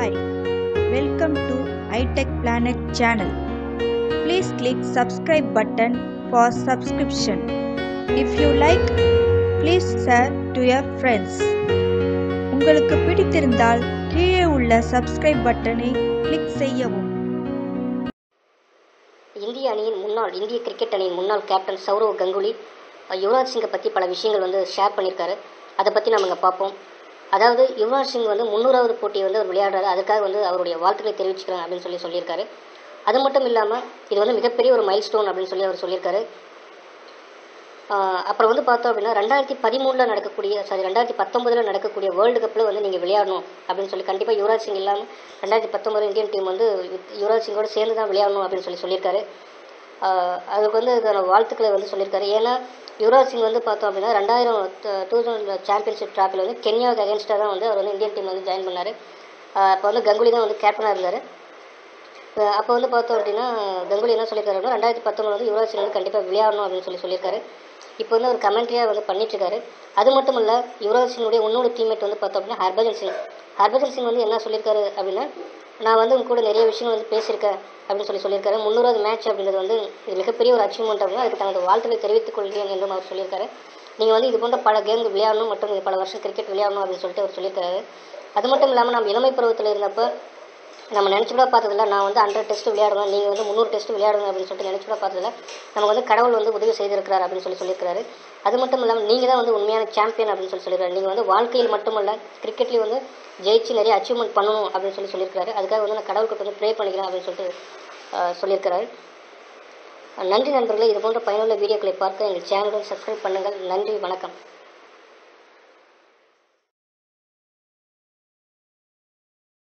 Hi, welcome to iTech Planet channel. Please click subscribe button for subscription. If you like, please share to your friends. உங்களுக்கு பிடித்திருந்தால் கீழே உள்ள subscribe பட்டனை click செய்யவும் இந்திய அணியின் முன்னாள் இந்திய கிரிக்கெட் அணியின் முன்னாள் கேப்டன் சௌரவ் கங்குலி யுவராஜ் சிங்கை பற்றி பல விஷயங்கள் வந்து ஷேர் பண்ணியிருக்காரு அதை பற்றி நம்ம இங்கே பார்ப்போம் அதாவது யுவராஜ் சிங் வந்து முந்நூறாவது போட்டியை வந்து அவர் விளையாடுறாரு. அதுக்காக வந்து அவருடைய வாழ்த்துக்களை தெரிவிச்சுக்கிறாங்க அப்படின்னு சொல்லி சொல்லியிருக்காரு. அது மட்டும் இல்லாமல் இது வந்து மிகப்பெரிய ஒரு மைல் ஸ்டோன் அப்படின்னு சொல்லி அவர் சொல்லியிருக்காரு. அப்புறம் வந்து பார்த்தோம் அப்படின்னா ரெண்டாயிரத்தி பதிமூணில் நடக்கக்கூடிய சாரி ரெண்டாயிரத்தி பத்தொம்பதில் நடக்கக்கூடிய வேர்ல்டு கப்பில் வந்து நீங்கள் விளையாடணும் அப்படின்னு சொல்லி கண்டிப்பாக யுவராஜ் சிங் இல்லாமல் ரெண்டாயிரத்தி பத்தொம்பது இந்தியன் டீம் வந்து யுவராஜ் சிங்கோட சேர்ந்து தான் விளையாடணும் அப்படின்னு சொல்லி சொல்லியிருக்காரு. அதுக்கு வந்து இதுக்கான வாழ்த்துக்களை வந்து சொல்லியிருக்காரு. ஏன்னா யுவராஜ் சிங் வந்து பார்த்தோம் அப்படின்னா ரெண்டாயிரம் டூ தௌசண்ட் சாம்பியன்ஷிப் ட்ராஃபில் வந்து கென்யாவுக்கு அகேன்ஸ்டாக தான் வந்து அவர் வந்து இந்தியன் டீம் வந்து ஜாயின் பண்ணார். அப்போ வந்து கங்குலி தான் வந்து கேப்டனாக இருந்தார். அப்போ வந்து பார்த்தோம் அப்படின்னா கங்குலி என்ன சொல்லியிருக்காருன்னா ரெண்டாயிரத்தி பத்தொம்பது வந்து யுவராஜ் சிங் வந்து கண்டிப்பாக விளையாடணும் அப்படின்னு சொல்லி சொல்லியிருக்காரு. இப்போ வந்து அவர் கமெண்ட்ரியாக வந்து பண்ணிட்டுருக்காரு. அது மட்டும் இல்லை யுவராஜ் சிங்குடைய இன்னொரு டீம்மேட் வந்து பார்த்தோம் அப்படின்னா ஹர்பஜன் சிங். ஹர்பஜன் சிங் வந்து என்ன சொல்லியிருக்காரு அப்படின்னா நான் வந்து உங்க கூட நிறைய விஷயங்கள் வந்து பேசியிருக்கேன். அப்படின்னு சொல்லி சொல்லியிருக்காரு. முந்நூறாவது மேட்ச் அப்படின்றது வந்து இது மிகப்பெரிய ஒரு அச்சீவ்மெண்ட் அப்படின்னா அதுக்கு தனது வாழ்த்துக்களை தெரிவித்துக் கொள்கிறேன் என்றும் அவர் சொல்லியிருக்காரு. நீங்கள் வந்து இது போன்ற பல கேம் விளையாடணும் மற்றும் பல வருஷம் கிரிக்கெட் விளையாடணும் அப்படின்னு சொல்லிட்டு அவர் சொல்லியிருக்காரு. அது மட்டும் இல்லாமல் நம்ம இளமை பருவத்தில் இருந்தப்போ நம்ம நினச்சி கூட பார்த்ததில்ல. நான் வந்து ஹண்ட்ரட் டெஸ்ட் விளையாடுவேன். நீங்கள் வந்து முந்நூறு டெஸ்ட் விளையாடுங்க அப்படின்னு சொல்லிட்டு நினச்சி கூட பார்த்ததில்ல. நமக்கு வந்து கடவுள் வந்து உதவி செய்திருக்கிறார் அப்படின்னு சொல்லி சொல்லியிருக்காரு அது மட்டும் இல்லாமல் நீங்கள் தான் வந்து உண்மையான சாம்பியன் அப்படின்னு சொல்லி சொல்லியிருக்காரு நீங்கள் வந்து வாழ்க்கையில் மட்டுமல்ல கிரிக்கெட்லேயும் வந்து ஜெயிச்சு நிறைய அச்சீவ்மெண்ட் பண்ணணும் அப்படின்னு சொல்லி சொல்லியிருக்காரு அதுக்காக வந்து நான் கடவுளுக்கு வந்து ப்ரே பண்ணிக்கிறேன் அப்படின்னு சொல்லிட்டு சொல்லியிருக்கிறாரு. நன்றி நண்பர்களே. இது போன்ற பயனுள்ள வீடியோக்களை பார்க்க எங்கள் சேனலுடன் சப்ஸ்கிரைப் பண்ணுங்கள். நன்றி. வணக்கம்.